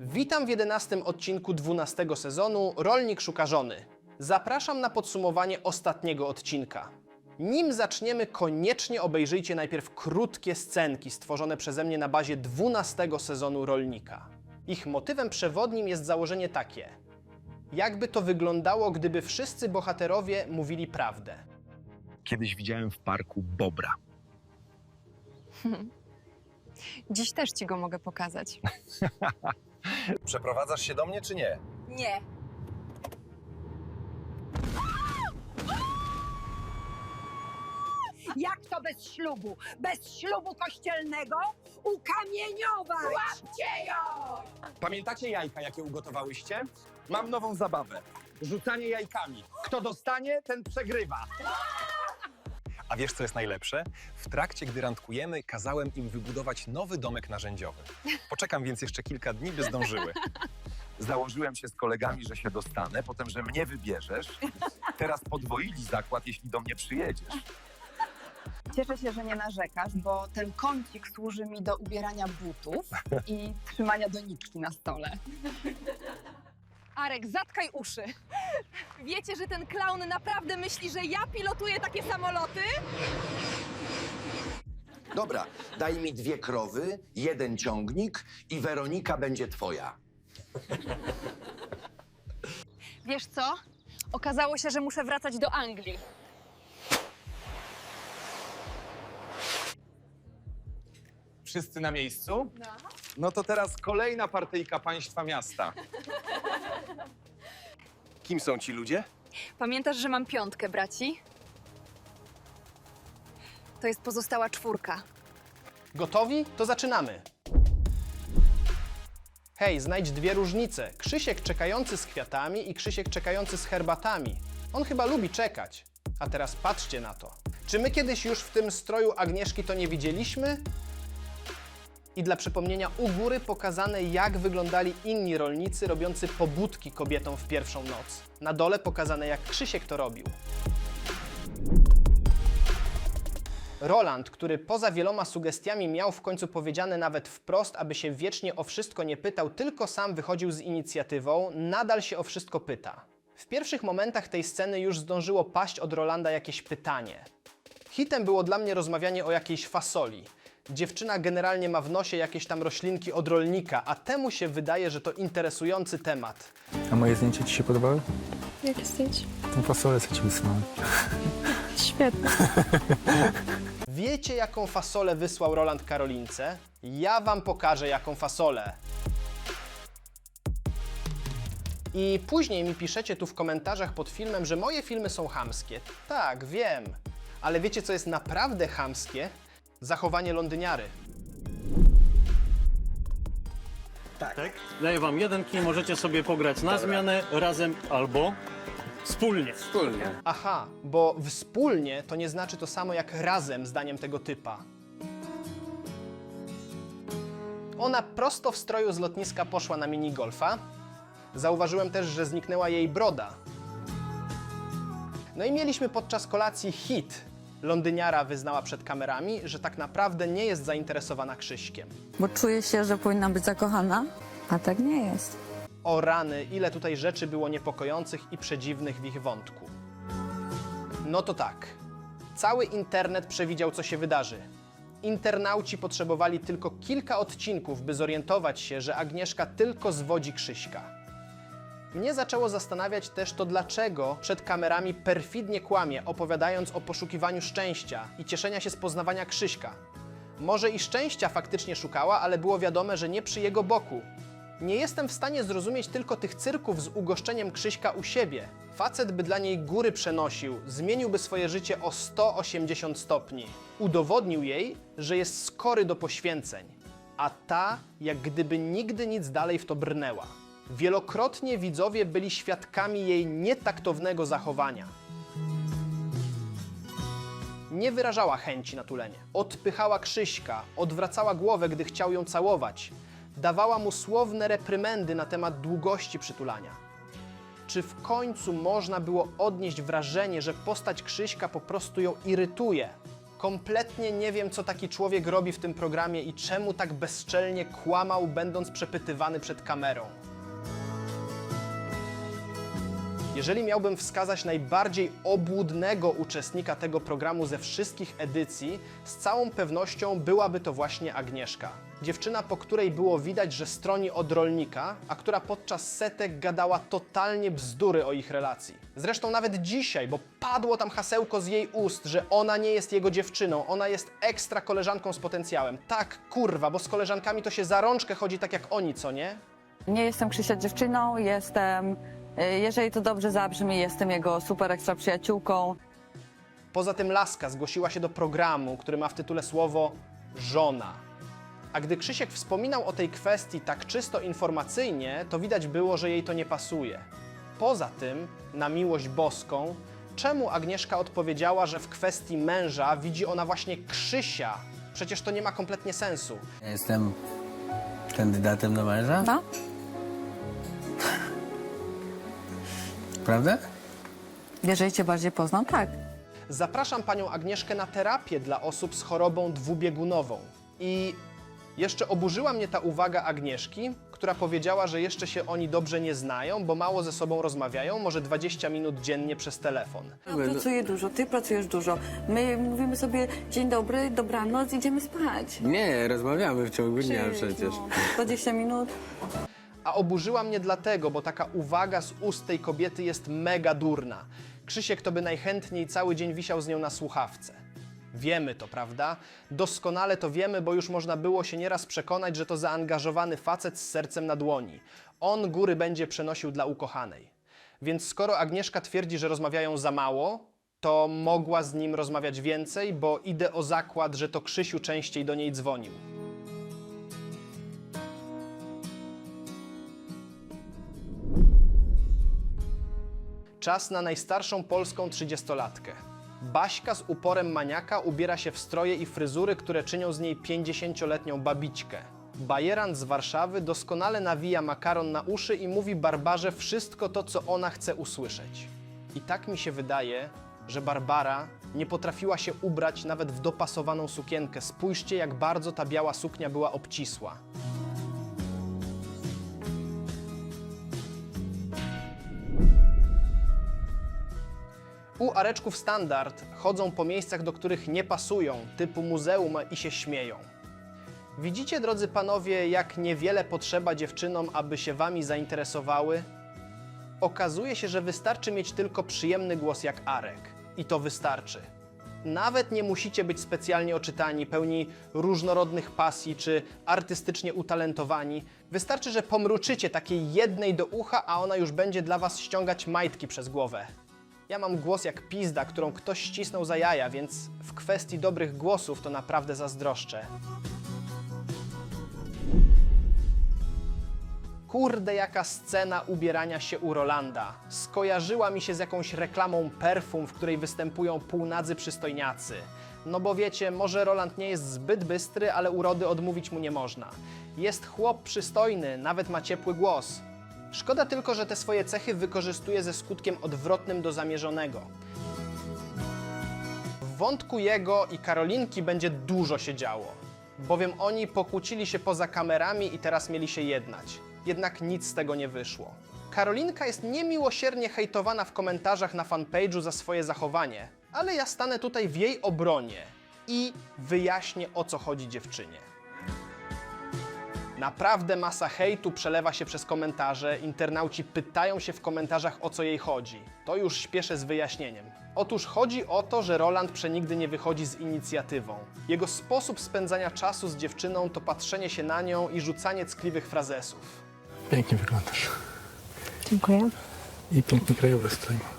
Witam w 11 odcinku 12 sezonu Rolnik szuka żony. Zapraszam na podsumowanie ostatniego odcinka. Nim zaczniemy, koniecznie obejrzyjcie najpierw krótkie scenki stworzone przeze mnie na bazie 12 sezonu Rolnika. Ich motywem przewodnim jest założenie takie: jakby to wyglądało, gdyby wszyscy bohaterowie mówili prawdę. Kiedyś widziałem w parku bobra. Dziś też ci go mogę pokazać. Przeprowadzasz się do mnie czy nie? Nie. Jak to bez ślubu? Bez ślubu kościelnego? Ukamieniować! Łapcie ją! Pamiętacie jajka, jakie ugotowałyście? Mam nową zabawę. Rzucanie jajkami. Kto dostanie, ten przegrywa. A wiesz, co jest najlepsze? W trakcie, gdy randkujemy, kazałem im wybudować nowy domek narzędziowy. Poczekam więc jeszcze kilka dni, by zdążyły. Założyłem się z kolegami, że się dostanę, potem, że mnie wybierzesz. Teraz podwoili zakład, jeśli do mnie przyjedziesz. Cieszę się, że nie narzekasz, bo ten kącik służy mi do ubierania butów i trzymania doniczki na stole. Arek, zatkaj uszy. Wiecie, że ten klaun naprawdę myśli, że ja pilotuję takie samoloty? Dobra, daj mi dwie krowy, jeden ciągnik i Weronika będzie twoja. Wiesz co? Okazało się, że muszę wracać do Anglii. Wszyscy na miejscu? No to teraz kolejna partyjka państwa miasta. Kim są ci ludzie? Pamiętasz, że mam piątkę, braci? To jest pozostała czwórka. Gotowi? To zaczynamy. Hej, znajdź dwie różnice. Krzysiek czekający z kwiatami i Krzysiek czekający z herbatami. On chyba lubi czekać. A teraz patrzcie na to. Czy my kiedyś już w tym stroju Agnieszki to nie widzieliśmy? I dla przypomnienia, u góry pokazane, jak wyglądali inni rolnicy robiący pobudki kobietom w pierwszą noc. Na dole pokazane, jak Krzysiek to robił. Roland, który poza wieloma sugestiami miał w końcu powiedziane nawet wprost, aby się wiecznie o wszystko nie pytał, tylko sam wychodził z inicjatywą, nadal się o wszystko pyta. W pierwszych momentach tej sceny już zdążyło paść od Rolanda jakieś pytanie. Hitem było dla mnie rozmawianie o jakiejś fasoli. Dziewczyna generalnie ma w nosie jakieś tam roślinki od rolnika, a temu się wydaje, że to interesujący temat. A moje zdjęcia ci się podobały? Jakie zdjęcie? Tą fasolę, co ci wysłałem. Świetnie. Wiecie, jaką fasolę wysłał Roland Karolince? Ja wam pokażę, jaką fasolę. I później mi piszecie tu w komentarzach pod filmem, że moje filmy są chamskie. Tak, wiem. Ale wiecie, co jest naprawdę chamskie? Zachowanie londyniary. Daję wam jeden kij, możecie sobie pograć na zmianę, razem albo wspólnie. Aha, bo wspólnie to nie znaczy to samo jak razem, zdaniem tego typa. Ona prosto w stroju z lotniska poszła na minigolfa. Zauważyłem też, że zniknęła jej broda. No i mieliśmy podczas kolacji hit. Londyniara wyznała przed kamerami, że tak naprawdę nie jest zainteresowana Krzyśkiem. Bo czuję się, że powinnam być zakochana, a tak nie jest. O rany, ile tutaj rzeczy było niepokojących i przedziwnych w ich wątku. No to tak. Cały internet przewidział, co się wydarzy. Internauci potrzebowali tylko kilka odcinków, by zorientować się, że Agnieszka tylko zwodzi Krzyśka. Mnie zaczęło zastanawiać też to, dlaczego przed kamerami perfidnie kłamie, opowiadając o poszukiwaniu szczęścia i cieszenia się z poznawania Krzyśka. Może i szczęścia faktycznie szukała, ale było wiadome, że nie przy jego boku. Nie jestem w stanie zrozumieć tylko tych cyrków z ugoszczeniem Krzyśka u siebie. Facet by dla niej góry przenosił, zmieniłby swoje życie o 180 stopni. Udowodnił jej, że jest skory do poświęceń, a ta jak gdyby nigdy nic dalej w to brnęła. Wielokrotnie widzowie byli świadkami jej nietaktownego zachowania. Nie wyrażała chęci na tulenie. Odpychała Krzyśka, odwracała głowę, gdy chciał ją całować. Dawała mu słowne reprymendy na temat długości przytulania. Czy w końcu można było odnieść wrażenie, że postać Krzyśka po prostu ją irytuje? Kompletnie nie wiem, co taki człowiek robi w tym programie i czemu tak bezczelnie kłamał, będąc przepytywany przed kamerą. Jeżeli miałbym wskazać najbardziej obłudnego uczestnika tego programu ze wszystkich edycji, z całą pewnością byłaby to właśnie Agnieszka. Dziewczyna, po której było widać, że stroni od rolnika, a która podczas setek gadała totalnie bzdury o ich relacji. Zresztą nawet dzisiaj, bo padło tam hasełko z jej ust, że ona nie jest jego dziewczyną, ona jest ekstra koleżanką z potencjałem. Tak, kurwa, bo z koleżankami to się za rączkę chodzi tak jak oni, co nie? Nie jestem Krzysia dziewczyną, jestem, jeżeli to dobrze zabrzmi, jestem jego super ekstra przyjaciółką. Poza tym Laska zgłosiła się do programu, który ma w tytule słowo żona. A gdy Krzysiek wspominał o tej kwestii tak czysto informacyjnie, to widać było, że jej to nie pasuje. Poza tym, na miłość boską, czemu Agnieszka odpowiedziała, że w kwestii męża widzi ona właśnie Krzysia? Przecież to nie ma kompletnie sensu. Jestem kandydatem na męża? No? Prawda? Jeżeli cię bardziej poznam, tak. Zapraszam panią Agnieszkę na terapię dla osób z chorobą dwubiegunową. I jeszcze oburzyła mnie ta uwaga Agnieszki, która powiedziała, że jeszcze się oni dobrze nie znają, bo mało ze sobą rozmawiają, może 20 minut dziennie przez telefon. Ja pracuję dużo, ty pracujesz dużo. My mówimy sobie dzień dobry, dobranoc, idziemy spać. Nie, rozmawiamy w ciągu dnia przecież. no. 20 minut. A oburzyła mnie dlatego, bo taka uwaga z ust tej kobiety jest mega durna. Krzysiek to by najchętniej cały dzień wisiał z nią na słuchawce. Wiemy to, prawda? Doskonale to wiemy, bo już można było się nieraz przekonać, że to zaangażowany facet z sercem na dłoni. On góry będzie przenosił dla ukochanej. Więc skoro Agnieszka twierdzi, że rozmawiają za mało, to mogła z nim rozmawiać więcej, bo idę o zakład, że to Krzysiu częściej do niej dzwonił. Czas na najstarszą polską trzydziestolatkę. Baśka z uporem maniaka ubiera się w stroje i fryzury, które czynią z niej 50-letnią babićkę. Bajerant z Warszawy doskonale nawija makaron na uszy i mówi Barbarze wszystko to, co ona chce usłyszeć. I tak mi się wydaje, że Barbara nie potrafiła się ubrać nawet w dopasowaną sukienkę. Spójrzcie, jak bardzo ta biała suknia była obcisła. U Areczków Standard chodzą po miejscach, do których nie pasują, typu muzeum i się śmieją. Widzicie, drodzy panowie, jak niewiele potrzeba dziewczynom, aby się wami zainteresowały? Okazuje się, że wystarczy mieć tylko przyjemny głos jak Arek. I to wystarczy. Nawet nie musicie być specjalnie oczytani, pełni różnorodnych pasji czy artystycznie utalentowani. Wystarczy, że pomruczycie takiej jednej do ucha, a ona już będzie dla was ściągać majtki przez głowę. Ja mam głos jak pizda, którą ktoś ścisnął za jaja, więc w kwestii dobrych głosów to naprawdę zazdroszczę. Kurde, jaka scena ubierania się u Rolanda. Skojarzyła mi się z jakąś reklamą perfum, w której występują półnadzy przystojniacy. No bo wiecie, może Roland nie jest zbyt bystry, ale urody odmówić mu nie można. Jest chłop przystojny, nawet ma ciepły głos. Szkoda tylko, że te swoje cechy wykorzystuje ze skutkiem odwrotnym do zamierzonego. W wątku jego i Karolinki będzie dużo się działo, bowiem oni pokłócili się poza kamerami i teraz mieli się jednać. Jednak nic z tego nie wyszło. Karolinka jest niemiłosiernie hejtowana w komentarzach na fanpage'u za swoje zachowanie, ale ja stanę tutaj w jej obronie i wyjaśnię o co chodzi dziewczynie. Naprawdę masa hejtu przelewa się przez komentarze. Internauci pytają się w komentarzach o co jej chodzi. To już śpieszę z wyjaśnieniem. Otóż chodzi o to, że Roland przenigdy nie wychodzi z inicjatywą. Jego sposób spędzania czasu z dziewczyną to patrzenie się na nią i rzucanie ckliwych frazesów. Pięknie wyglądasz. Dziękuję. I piękny krajobraz tutaj ma.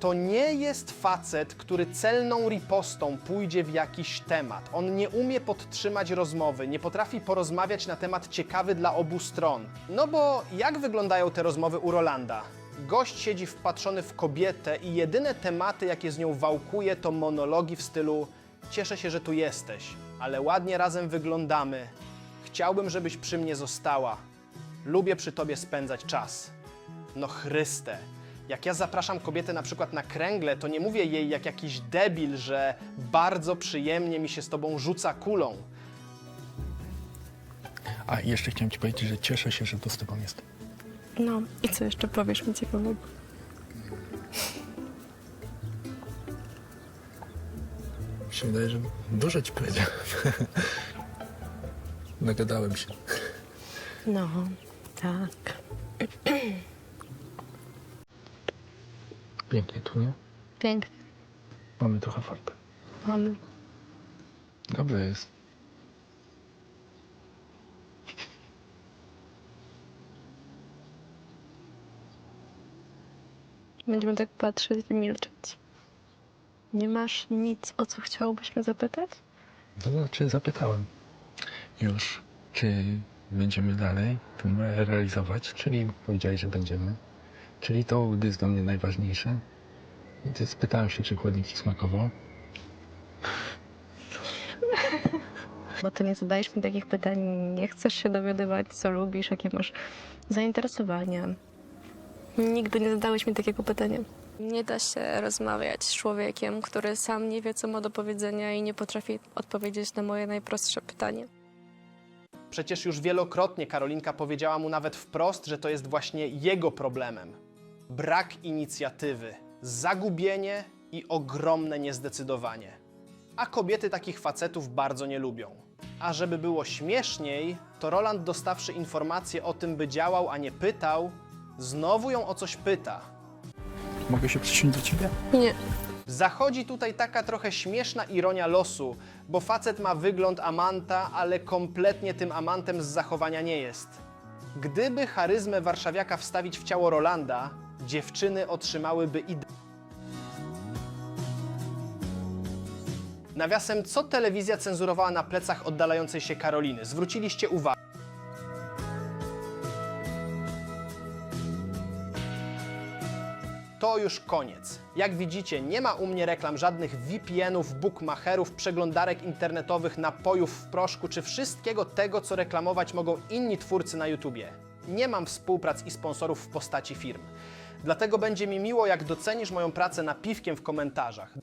To nie jest facet, który celną ripostą pójdzie w jakiś temat. On nie umie podtrzymać rozmowy, nie potrafi porozmawiać na temat ciekawy dla obu stron. No bo jak wyglądają te rozmowy u Rolanda? Gość siedzi wpatrzony w kobietę i jedyne tematy, jakie z nią wałkuje, to monologi w stylu Cieszę się, że tu jesteś, ale ładnie razem wyglądamy. Chciałbym, żebyś przy mnie została. Lubię przy tobie spędzać czas. No Chryste, Jak ja zapraszam kobietę na przykład na kręgle, to nie mówię jej jak jakiś debil, że bardzo przyjemnie mi się z tobą rzuca kulą. A i jeszcze chciałem ci powiedzieć, że cieszę się, że tu z tobą jestem. No, i co jeszcze powiesz mi ciekawego? Mi się wydaje, że dużo ci powiedziałem. Nagadałem się. No, tak. Pięknie tu, nie? Pięknie. Mamy trochę farby. Mamy. Dobrze jest. Będziemy tak patrzeć i milczeć. Nie masz nic, o co chciałbyś mnie zapytać? To znaczy zapytałem już, czy będziemy dalej film realizować, czyli powiedziałeś, że będziemy. Czyli to jest dla mnie najważniejsze. I ty spytałem się, czy chłodnik smakował. Bo ty nie zadajesz mi takich pytań, nie chcesz się dowiadywać, co lubisz, jakie masz zainteresowania. Nigdy nie zadałeś mi takiego pytania. Nie da się rozmawiać z człowiekiem, który sam nie wie, co ma do powiedzenia i nie potrafi odpowiedzieć na moje najprostsze pytanie. Przecież już wielokrotnie Karolinka powiedziała mu nawet wprost, że to jest właśnie jego problemem. Brak inicjatywy, zagubienie i ogromne niezdecydowanie. A kobiety takich facetów bardzo nie lubią. A żeby było śmieszniej, to Roland dostawszy informację o tym, by działał, a nie pytał, znowu ją o coś pyta. Mogę się przysiąść do ciebie? Nie. Zachodzi tutaj taka trochę śmieszna ironia losu, bo facet ma wygląd amanta, ale kompletnie tym amantem z zachowania nie jest. Gdyby charyzmę warszawiaka wstawić w ciało Rolanda, dziewczyny otrzymałyby ide... Nawiasem, co telewizja cenzurowała na plecach oddalającej się Karoliny? Zwróciliście uwagę. To już koniec. Jak widzicie, nie ma u mnie reklam żadnych VPN-ów, bookmacherów, przeglądarek internetowych, napojów w proszku czy wszystkiego tego, co reklamować mogą inni twórcy na YouTubie. Nie mam współprac i sponsorów w postaci firm. Dlatego będzie mi miło, jak docenisz moją pracę napiwkiem w komentarzach.